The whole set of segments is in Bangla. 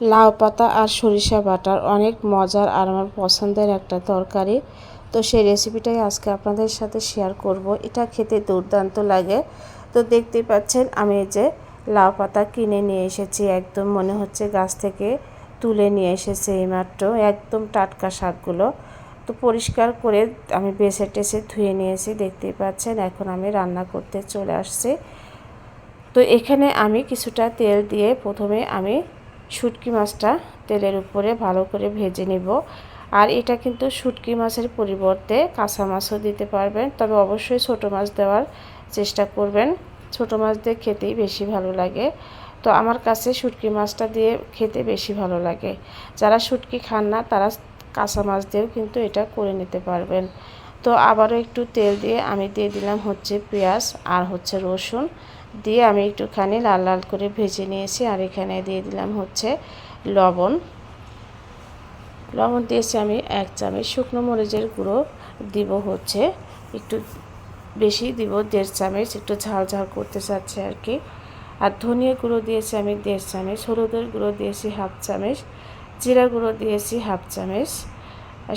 লাউ পাতা আর সরিষা বাটার অনেক মজার আর আমার পছন্দের একটা তরকারি। তো সেই রেসিপিটাই আজকে আপনাদের সাথে শেয়ার করব। এটা খেতে দুর্দান্ত লাগে। তো দেখতেই পাচ্ছেন, আমি এই যে লাউ পাতা কিনে নিয়ে এসেছি। একদম মনে হচ্ছে গাছ থেকে তুলে নিয়ে এসেছে এইমাত্র একদম টাটকা শাকগুলো। তো পরিষ্কার করে আমি বেছে টেসে ধুয়ে নিয়েছি, দেখতেই পাচ্ছেন, এখন আমি রান্না করতে চলে আসছি। তো এখানে আমি কিছুটা তেল দিয়ে প্রথমে আমি শুটকি মাছটা তেলের উপরে ভালো করে ভেজে নিব। আর এটা কিন্তু শুটকি মাছের পরিবর্তে কাঁচা মাছও দিতে পারবেন। তবে অবশ্যই ছোট মাছ দেওয়ার চেষ্টা করবেন। ছোট মাছ দিয়ে খেতেই বেশি ভালো লাগে। তো আমার কাছে শুটকি মাছটা দিয়ে খেতে বেশি ভালো লাগে। যারা শুটকি খান না, তারা কাঁচা মাছ দিয়েও কিন্তু এটা করে নিতে পারবেন। তো আবারও একটু তেল দিয়ে আমি দিয়ে দিলাম হচ্ছে পেঁয়াজ আর হচ্ছে রসুন। দিয়ে আমি একটুখানি লাল লাল করে ভেজে নিয়েছি আর এখানে দিয়ে দিলাম হচ্ছে লবণ। লবণ দিয়েছি আমি এক চামচ শুকনো মরিচের গুঁড়ো দিব হচ্ছে, একটু বেশি দিব, দেড় চামচ, একটু ঝাল ঝাল করতে চাচ্ছি আর কি। আর ধনিয়া গুঁড়ো দিয়েছি আমি দেড় চামচ, হলুদের গুঁড়ো দিয়েছি হাফ চামচ, জিরা গুঁড়ো দিয়েছি হাফ চামচ।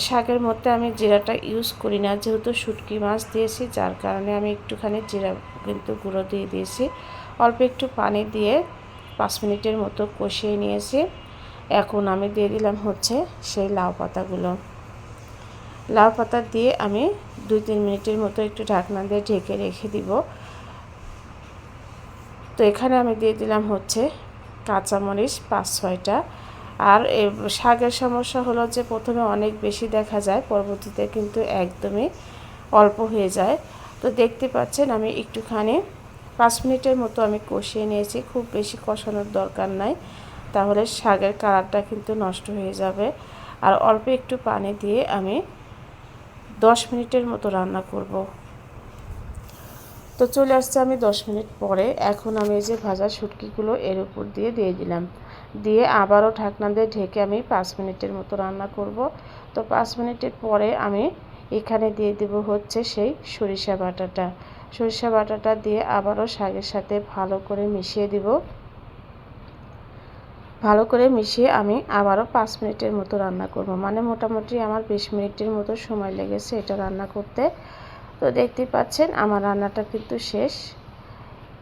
শাকের মধ্যে আমি জিরাটা ইউজ করি না, যেহেতু শুটকি মাছ দিয়েছি, যার কারণে আমি একটুখানি জিরা কিন্তু গুঁড়ো দিয়ে দিয়েছি। অল্প একটু পানি দিয়ে পাঁচ মিনিটের মতো কষিয়ে নিয়েছি। এখন আমি দিয়ে দিলাম হচ্ছে সেই লাউ পাতাগুলো। লাউ পাতা দিয়ে আমি দুই তিন মিনিটের মতো একটু ঢাকনা দিয়ে ঢেকে রেখে দিব। তো এখানে আমি দিয়ে দিলাম হচ্ছে কাঁচামরিচ পাঁচ ছয়টা। আর শাকের সমস্যা হলো যে প্রথমে অনেক বেশি দেখা যায়, পরবর্তীতে কিন্তু একদমই অল্প হয়ে যায়। তো দেখতে পাচ্ছেন আমি একটুখানি পাঁচ মিনিটের মতো আমি কষিয়ে নিয়েছি, খুব বেশি কষানোর দরকার নাই। তাহলে শাকের কালারটা কিন্তু নষ্ট হয়ে যাবে। আর অল্প একটু পানি দিয়ে আমি দশ মিনিটের মতো রান্না করব। তো চলে আসছে আমি দশ মিনিট পরে। এখন আমি এই যে ভাজা শুটকিগুলো এর উপর দিয়ে দিয়ে দিলাম। দিয়ে আবারও ঢাকনা দিয়ে ঢেকে আমি পাঁচ মিনিটের মতো রান্না করব। তো পাঁচ মিনিটের পরে আমি এখানে দিয়ে দেব হচ্ছে সেই সরিষা বাটাটা। সরিষা বাটাটা দিয়ে আবারও শাকের সাথে ভালো করে মিশিয়ে দিব। ভালো করে মিশিয়ে আমি আবারও পাঁচ মিনিটের মতো রান্না করব। মানে মোটামুটি আমার বিশ মিনিটের মতো সময় লেগেছে এটা রান্না করতে। তো দেখতেই পাচ্ছেন আমার রান্নাটা কিন্তু শেষ।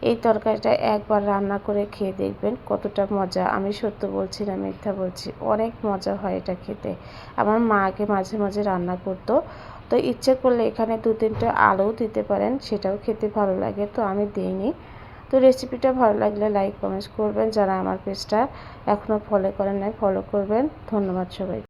এই তরকারিটা একবার রান্না করে খেয়ে দেখবেন কতটা মজা। আমি সত্য বলছি না, মিথ্যা বলছি। অনেক মজা হয় এটা খেতে। আমার মাকে মাঝে মাঝে রান্না করতো। তো ইচ্ছে করলে এখানে দু তিনটে আলুও দিতে পারেন, সেটাও খেতে ভালো লাগে। তো আমি দিইনি। তো রেসিপিটা ভালো লাগলে লাইক কমেন্টস করবেন। যারা আমার পেজটা এখনও ফলো করেন নাই ফলো করবেন। ধন্যবাদ সবাই